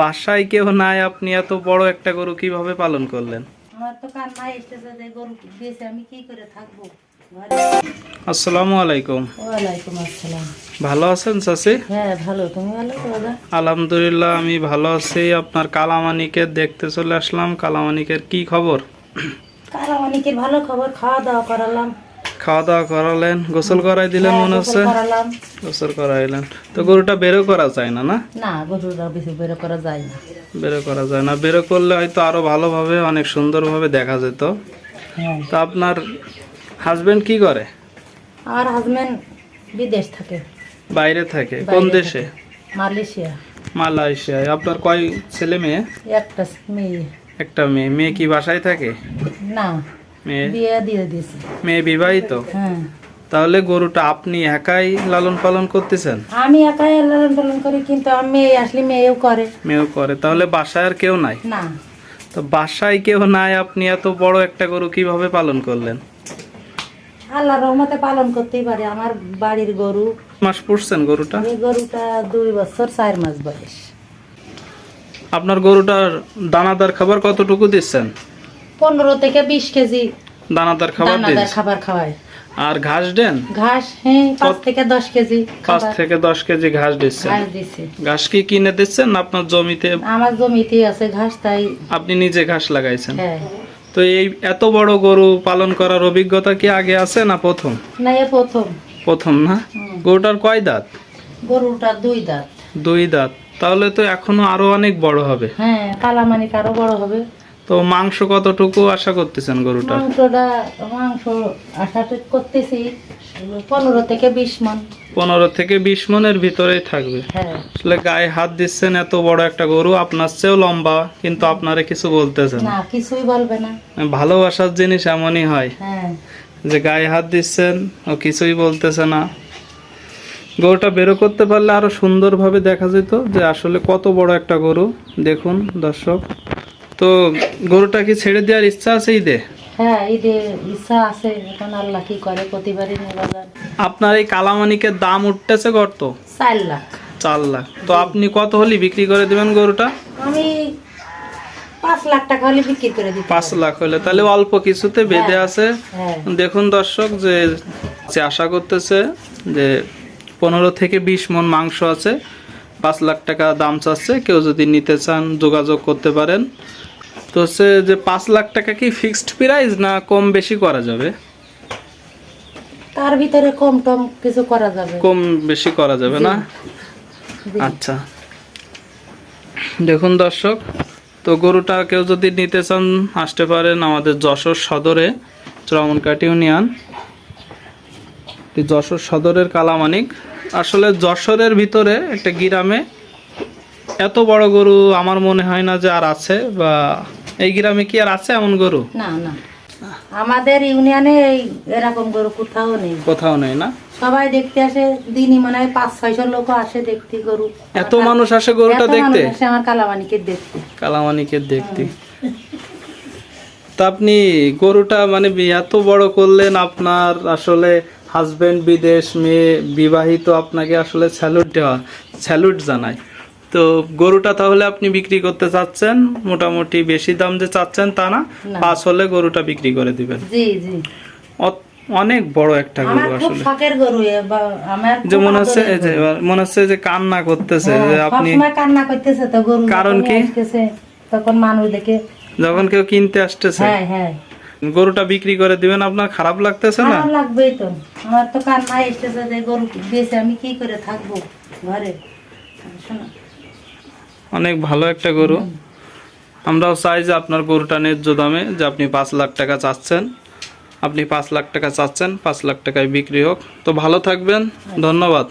বাসায় কেউ নাই আপনি এত বড় একটা গরু কীভাবে পালন করলেন? আমার তো কান্না এসেছে যে গরু দিয়েছে আমি কি করে থাকব? আসসালামু আলাইকুম। ওয়ালাইকুম আসসালাম। ভালো আছেন চাচি? হ্যাঁ ভালো। তুমি ভালো দাদা? আলহামদুলিল্লাহ আমি ভালো আছি। আপনার কালামানিকে দেখতে চলে আসলাম। কালামানিকের কি খবর? কারা ভালো খবর খাওয়া দাওয়া করালাম। খাওয়া দাওয়া করালেন গোসল করাই দিলেন হ্যাঁ, মনে হচ্ছে? গোসল করাইলেন। তো গরুটা বেরো করা যায় না না? না বেশি বের করা যায় না। বেরো করা যায় না। বেরো করলে হয়তো আরও ভালোভাবে অনেক সুন্দরভাবে দেখা যেত। হ্যাঁ। তো আপনার হাজবেন্ড কি করে? আমার হাজবেন্ড বিদেশ থাকে। বাইরে থাকে। কোন দেশে? মালয়েশিয়া। মালয়েশিয়ায় আপনার কয় ছেলে মেয়ে? একটা মেয়ে। একটা মেয়ে। মেয়ে কি বাসায় থাকে? না। বিয়ে দিয়ে দিয়েছে। মেয়ে বিবাহিত? হ্যাঁ। তাহলে গরুটা আপনি একাই লালন পালন করতেছেন? আমি একাই লালন পালন করি কিন্তু আমি মেয়ে আসলে মেয়েও করে। মেয়েও করে। তাহলে বাসায় আর কেউ নাই? না। তো বাসায় কেউ নাই আপনি এত বড় একটা গরু কীভাবে পালন করলেন? আল্লাহ রহমতে পালন করতেই পারে। আমার বাড়ির গরু মাস পুষছেন গরুটা? এই গরুটা দুই বছর চার মাস বয়স। আপনার গরুটার দানাদার খাবার কতটুকু দিচ্ছেন? পনেরো থেকে বিশ কেজি দানাদার খাবার দানাদার খাবার খাওয়ায়। আর ঘাস দেন? ঘাস হ্যাঁ পাঁচ থেকে দশ কেজি পাঁচ থেকে দশ কেজি ঘাস দিচ্ছেন? ঘাস দিছে। ঘাস কি কিনে দিচ্ছেন আপনার জমিতে? আমার জমিতে আছে ঘাস তাই আপনি নিজে ঘাস লাগাইছেন? হ্যাঁ। তো এই এত বড় গরু পালন করার অভিজ্ঞতা কি আগে আছে না প্রথম? না এ প্রথম। প্রথম না? গরুটার কয় দাঁত? গরুটা দুই দাঁত। দুই দাঁত। তাহলে তো এখনও আরও অনেক বড় হবে। হ্যাঁ কালামানিক আরও বড় হবে। তো মাংস কতটুকু আশা করতেছেন গরুটা মাংসটা মাংস আশাটা করতেছি পনেরো থেকে বিশ মন। পনেরো থেকে বিশ মনের ভিতরেই থাকবে। হ্যাঁ। আসলে গায়ে হাত দিচ্ছেন এত বড় একটা গরু আপনার চেয়েও লম্বা কিন্তু আপনারা কিছু বলতেছেন। না কিছুই বলবে না। ভালোবাসার জিনিস এমনই হয়। হ্যাঁ। যে গায়ে হাত দিচ্ছেন ও কিছুই বলতেছে না। গরুটা বেরো করতে পারলে আরও সুন্দরভাবে দেখা যেত যে আসলে কত বড় একটা গরু। দেখুন দর্শক। তো গরুটা কি ছেড়ে দেওয়ার ইচ্ছা আছে ঈদে? হ্যাঁ ঈদে ইচ্ছা আছে। এখন আল্লাহ কি করে? প্রতিবারই নির্বাচন। আপনার এই কালামানিকের দাম উঠতেছে কত? চার লাখ। চার লাখ। তো আপনি কত হলে বিক্রি করে দিবেন গরুটা? আমি পাঁচ লাখ টাকা হলে বিক্রি করে দিতে পাঁচ লাখ হলে। তাহলে অল্প কিছুতে বেঁধে আছে। হ্যাঁ। দেখুন দর্শক যে যে আশা করতেছে যে পনেরো থেকে বিশ মন মাংস আছে। পাঁচ লাখ টাকা দাম চাচ্ছে। কেউ যদি নিতে চান যোগাযোগ করতে পারেন। তো হচ্ছে যে পাঁচ লাখ টাকা কি ফিক্সড প্রাইস না কম বেশি করা যাবে? তার ভিতরে কম টম কিছু করা যাবে। কম বেশি করা যাবে না? আচ্ছা। দেখুন দর্শক তো গরুটা কেউ যদি নিতে চান আসতে পারেন আমাদের যশোর সদরে চরমনকাটি ইউনিয়ন। যশোর সদরের কালামানিক। আসলে যশোরের ভিতরে একটা গ্রামে এত বড় গরু আমার মনে হয় না যে আর আছে বা এই গ্রামে কি আর আছে এমন গরু? না না। আমাদের ইউনিয়নে এই এরকম গরু কোথাও নেই। কোথাও নেই না? সবাই দেখতে আসে দিনই মনে হয় পাঁচ ছয়শো লোক আসে দেখতে গরু। এত মানুষ আসে গরুটা দেখতে? আসে আমার কালাবানিকে দেখতে। কালামানিকের দেখতে। তা আপনি গরুটা মানে এত বড় করলেন আপনার আসলে হাজবেন্ড বিদেশ মেয়ে বিবাহিত আপনাকে আসলে স্যালুট দেওয়া স্যালুট জানাই তো গরুটা তাহলে আপনি বিক্রি করতে চাচ্ছেন মোটামুটি বেশি দাম যে চাচ্ছেন তা না। পাঁচ হলে গরুটা বিক্রি করে দিবেন। জি জি। অনেক বড় একটা গরু আসলে। যে মনে হচ্ছে যে। মনে হচ্ছে যে কান্না করতেছে যে হ্যাঁ, আপনি কান্না করতেছে তো গরু কারণ কি? তখন মানুষ দেখে যখন কেউ কিনতে আসতেছে হ্যাঁ হ্যাঁ। গরুটা বিক্রি করে দিবেন আপনার খারাপ লাগতেছে না? লাগবেই তো। আমার তো কান্না এসেছে যে গরু দিয়েছে আমি কি করে থাকব ঘরে? শোনো অনেক ভালো একটা গরু। আমরাও চাই যে আপনার গরুটা ন্যায্য দামে, যে আপনি পাঁচ লাখ টাকা চাচ্ছেন। আপনি পাঁচ লাখ টাকা চাচ্ছেন, পাঁচ লাখ টাকায় বিক্রি হোক। তো ভালো থাকবেন। ধন্যবাদ।